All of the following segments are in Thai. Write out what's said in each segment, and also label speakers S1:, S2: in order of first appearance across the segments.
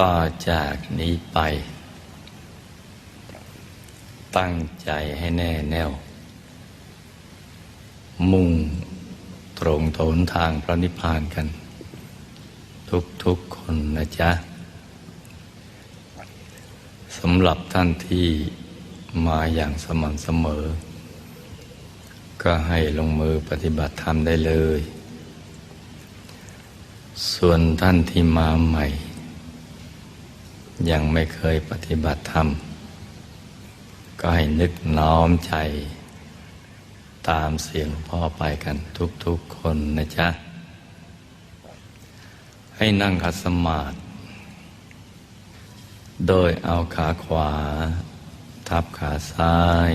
S1: ต่อจากนี้ไป ตั้งใจให้แน่แน่ว มุ่งตรงโถนทางพระนิพพานกัน ทุกๆคนนะจ๊ะสำหรับท่านที่มาอย่างสม่ำเสมอ ก็ให้ลงมือปฏิบัติธรรมได้เลย ส่วนท่านที่มาใหม่ ยังไม่เคยปฏิบัติธรรม ก็ให้นึกน้อมใจ ตามเสียงพ่อไปกันทุกๆคนนะจ๊ะ ให้นั่งคัดสมาธิโดยเอาขาขวา ทับขาซ้าย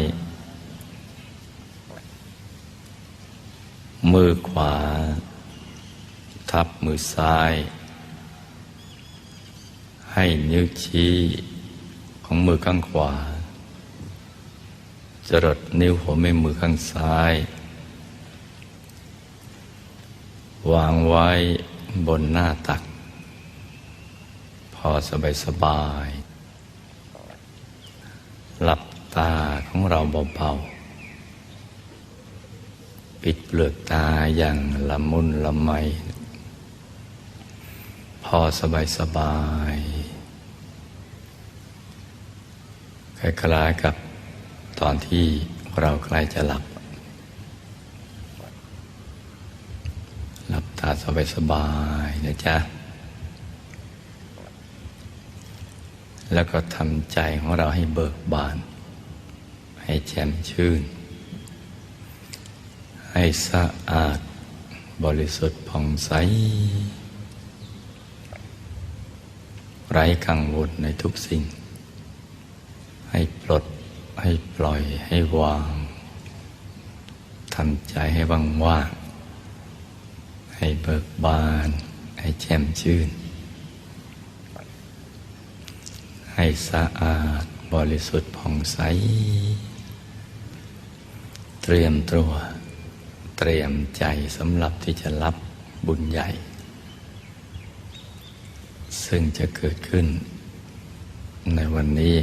S1: มือขวา ทับมือซ้าย ให้นิ้วชี้ของมือข้างขวา จรดนิ้วหัวแม่มือข้างซ้าย วางไว้บนหน้าตัก พอสบายสบาย หลับตาของเราเบาๆ ปิดเปลือกตาอย่างละมุนละไม พอสบายสบาย คล้ายๆกับตอนที่เราใกล้จะหลับ หลับตาสบายสบายนะจ๊ะ แล้วก็ทำใจของเราให้เบิกบาน ให้แจ่มชื่น ให้สะอาดบริสุทธิ์ผ่องใส ไร้กังวลในทุกสิ่ง ให้ปลด ให้ปล่อย ให้วางทำใจให้ว่างว่างให้เบิกบาน ให้แจ่มชื่น ให้สะอาดบริสุทธิ์ผ่องใส เตรียมตัว เตรียมใจสำหรับที่จะรับบุญใหญ่ ซึ่งจะเกิดขึ้นในวันนี้